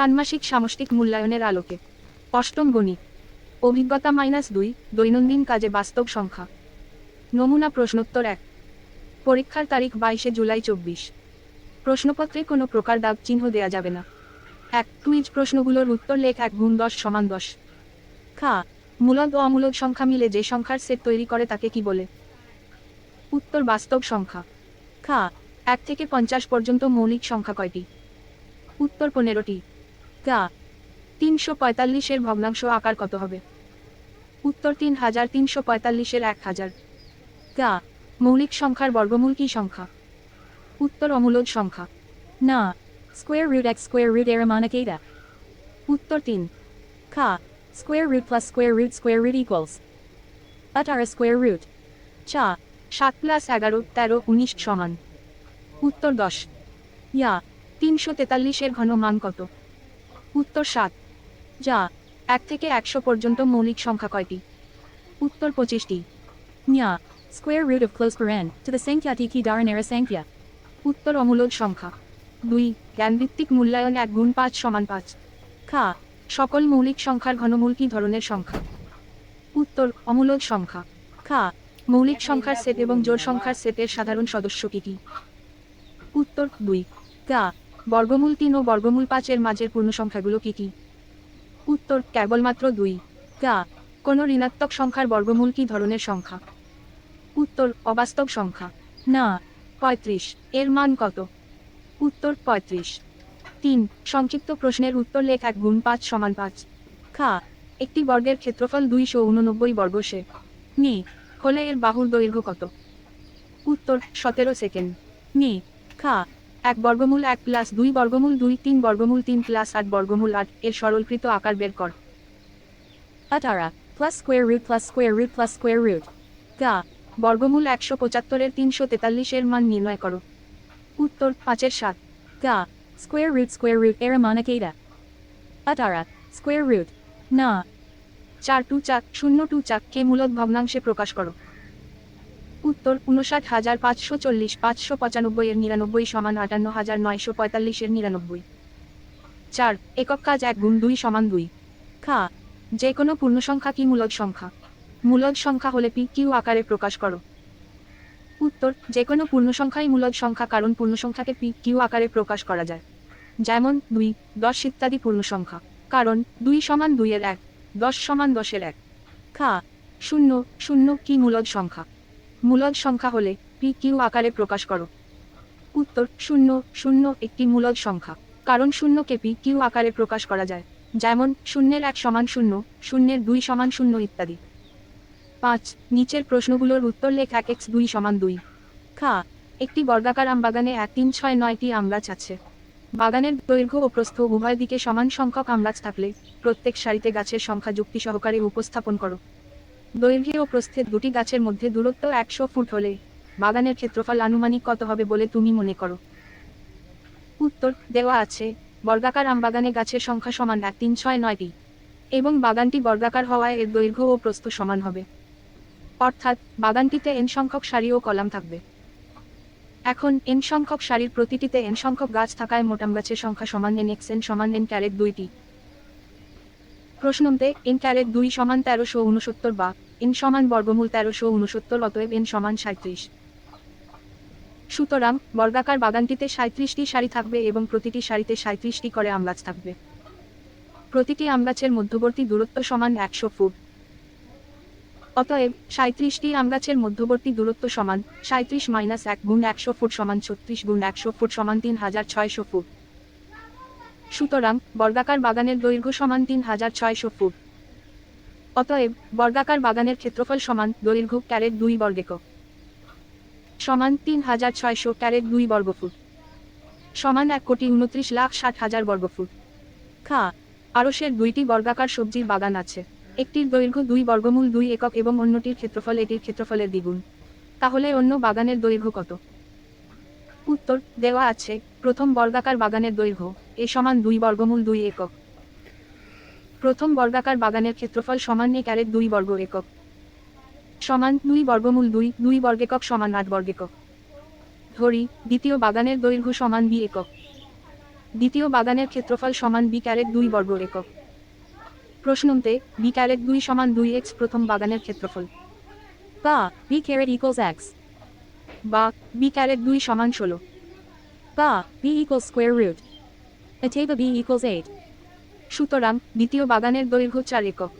ষান্মাসিক সামষ্টিক মূল্যায়নের আলোকে। অষ্টম গণিত। অভিজ্ঞতা মাইনাস দুই, দৈনন্দিন কাজে বাস্তব সংখ্যা। নমুনা প্রশ্নোত্তর এক। পরীক্ষার তারিখ বাইশে জুলাই চব্বিশ। প্রশ্নপত্রে কোনো প্রকার দাগ চিহ্ন দেয়া যাবে না। এক কুইজ প্রশ্নগুলোর উত্তর লেখ এক গুণ দশ সমান দশ। খা, মূলদ ও অমূলদ সংখ্যা মিলে যে সংখ্যার সেট তৈরি করে তাকে কি বলে? উত্তর বাস্তব সংখ্যা। খা, এক থেকে পঞ্চাশ পর্যন্ত মৌলিক সংখ্যা কয়টি? উত্তর পনেরোটি। গা, তিনশো পঁয়তাল্লিশের ভগ্নাংশ আকার কত হবে উত্তর তিন হাজার, তিনশো পঁয়তাল্লিশের এক হাজার গা, মৌলিক সংখ্যার বর্গমূল কি সংখ্যা উত্তর অমূলদ সংখ্যা না square root x square root Aramanakata. উত্তর তিন Ka. Square root plus square root square root equals. Atara square root, চা, সাত প্লাস এগারো, তেরো, উনিশ সমান উত্তর দশ, ইয়া, তিনশো তেতাল্লিশের ঘন মান কত উত্তর সাত। যা, এক থেকে একশো পর্যন্ত মৌলিক সংখ্যা কয়টি? উত্তর পঁচিশটি। Nya. Square root of close paren to the Sankhya Tiki Daranara Sankhya. উত্তর অমূলদ সংখ্যা। দুই, জ্ঞানভিত্তিক মূল্যায়ন এক গুণ পাঁচ সমান পাঁচ। খা, সকল মৌলিক সংখ্যার ঘনমূল কি ধরনের সংখ্যা? উত্তর অমূলদ সংখ্যা। খা, মৌলিক সংখ্যার সেট এবং জোড় সংখ্যার সেটের সাধারণ সদস্য কি কি? উত্তর দুই। গা বর্গমূল তিন ও বর্গমূল পাঁচের মাঝের পূর্ণ সংখ্যাগুলো কি কি? উত্তর, কেবলমাত্র দুই। গা, কোনো ঋণাত্মক সংখ্যার বর্গমূল কি ধরনের সংখ্যা? উত্তর, অবাস্তব সংখ্যা। না, পঁয়ত্রিশ। এর মান কত? উত্তর, পঁয়ত্রিশ। তিন, সংক্ষিপ্ত প্রশ্নের উত্তর লেখ এক গুণ পাঁচ সমান পাঁচ। খা, একটি বর্গের ক্ষেত্রফল দুইশো উননব্বই বর্গ সে। নি হলে এর বাহুর দৈর্ঘ্য কত? উত্তর, সতেরো সেকেন্ড। নি খা এক বর্গমূল এক প্লাস দুই বর্গমূল দুই তিন বর্গমূল তিন প্লাস আট বর্গমূল আট এর সরলকৃত আকার বের কর Atara. Plus square root plus square root plus square root. গা বর্গমূল একশো পঁচাত্তরের তিনশো তেতাল্লিশের মান নির্ণয় করো উত্তর পাঁচের সাত Ga. Square root square root Aramanakata. Atara. Square root না চার টু চাক শূন্য টু চাক কে মূলত ভগ্নাংশে প্রকাশ করো উত্তর উনষাট হাজার পাঁচশো চল্লিশ, পাঁচশো পঁচানব্বই এর নিরানব্বই সমান আটান্ন হাজার নয়শো পঁয়তাল্লিশের নিরানব্বই। চার, একক কাজ এক গুণ দুই সমান দুই। খা যে কোনো পূর্ণ সংখ্যা কি মূলদ সংখ্যা? মূলদ সংখ্যা হলে পি কিউ আকারে প্রকাশ করো। উত্তর যে কোনো পূর্ণ সংখ্যাই মূলদ সংখ্যা কারণ পূর্ণ সংখ্যাকে পি কিউ আকারে প্রকাশ করা যায়। যেমন, দুই, দশ ইত্যাদি পূর্ণ সংখ্যা, কারণ দুই সমান দুইয়ের এক, দশ সমান দশের এক। খা, শূন্য শূন্য কি মূলদ সংখ্যা? মূলদ সংখ্যা হলে পি কিউ আকারে প্রকাশ করো। উত্তর, শূন্য শূন্য একটি মূলদ সংখ্যা। কারণ শূন্যকে পি কিউ আকারে প্রকাশ করা যায়। যেমন, শূন্যের এক সমান শূন্য, শূন্যের দুই সমান শূন্য ইত্যাদি। পাঁচ, নিচের প্রশ্নগুলোর উত্তর লেখ এক এক্স দুই সমান দুই। খা, একটি বর্গাকার আম বাগানে এক তিন ছয় নয়টি আমগাছ আছে। বাগানের দৈর্ঘ্য ও প্রস্থ উভয় দিকে সমান সংখ্যক আমগাছ থাকলে প্রত্যেক সারিতে গাছের সংখ্যা যুক্তি সহকারে উপস্থাপন করো। দৈর্ঘ্যে ও প্রস্থে দুটি গাছের মধ্যে দূরত্ব একশো ফুট হলে বাগানের ক্ষেত্রফল আনুমানিক কত হবে বলে তুমি মনে করো? উত্তর, দেওয়া আছে, বর্গাকার আমবাগানে গাছের সংখ্যা সমান এক, তিন, ছয়, নয়টি এবং বাগানটি বর্গাকার হওয়ায় এর দৈর্ঘ্য ও প্রস্থ সমান হবে। অর্থাৎ, বাগানটিতে এন সংখ্যক সারি ও কলাম থাকবে। এখন এন সংখ্যক সারির প্রতিটিতে এন সংখ্যক গাছ থাকায় মোটাম গাছের সংখ্যা সমান এন এক্স এন সমান এন ক্যারেট দুইটি। প্রশ্নমতে এন ক্যারেট দুই সমান তেরোশো উনসত্তর বা এন সমান বর্গমূল তেরোশো উনসত্তর অতএব এন সমান সাঁত্রিশ সুতরাং, বর্গাকার বাগানটিতে সাঁত্রিশটি সারি থাকবে এবং প্রতিটি সারিতে সাঁত্রিশটি করে আমগাছ থাকবে। প্রতিটি আমগাছের মধ্যবর্তী দূরত্ব সমান একশো ফুট। অতএব সাঁত্রিশটি আমগাছের মধ্যবর্তী দূরত্ব সমান সাঁত্রিশ মাইনাস এক গুণ একশো ফুট সমান ছত্রিশ গুণ একশো ফুট সমান তিন হাজার ছয়শো ফুট। সুতরাং বর্গাকার বাগানের দৈর্ঘ্য সমান তিন হাজার ছয়শো ফুট। অতএব বর্গাকার বাগানের ক্ষেত্রফল সমান দৈর্ঘ্য ক্যারেট দুই বর্গেকক সমান তিন হাজার ছয়শো ক্যারেট দুই বর্গফুট। সমান এক কোটি উনত্রিশ লাখ ষাট হাজার বর্গফুট। খা আরসের দুইটি বর্গাকার সবজির বাগান আছে। একটির দৈর্ঘ্য দুই বর্গমূল দুই একক এবং অন্যটির ক্ষেত্রফল এটির ক্ষেত্রফলের দ্বিগুণ। তাহলে অন্য বাগানের দৈর্ঘ্য কত? উত্তর দেওয়া আছে প্রথম বর্গাকার বাগানের দৈর্ঘ্য এ সমান দুই বর্গমূল দুই একক। প্রথম বর্গাকার বাগানের ক্ষেত্রফল সমান এ ক্যারেট দুই বর্গ একক। সমান দুই বর্গমূল দুই দুই বর্গেকক সমান আট বর্গেকক। ধরি দ্বিতীয় বাগানের দৈর্ঘ্য সমান বি একক। দ্বিতীয় বাগানের ক্ষেত্রফল সমান বি ক্যারেট দুই বর্গ একক। প্রশ্নতে বি ক্যারেট দুই সমান দুই এক্স প্রথম বাগানের ক্ষেত্রফল। Ba, B caret equals x. বা বি ক্যারেট দুই সমান ষোলো। বা বি ইকোয়াল স্কোয়ার রুট এটাই বা বি ইকোয়াল এইট সুতরাং দ্বিতীয় বাগানের দৈর্ঘ্য চার একক।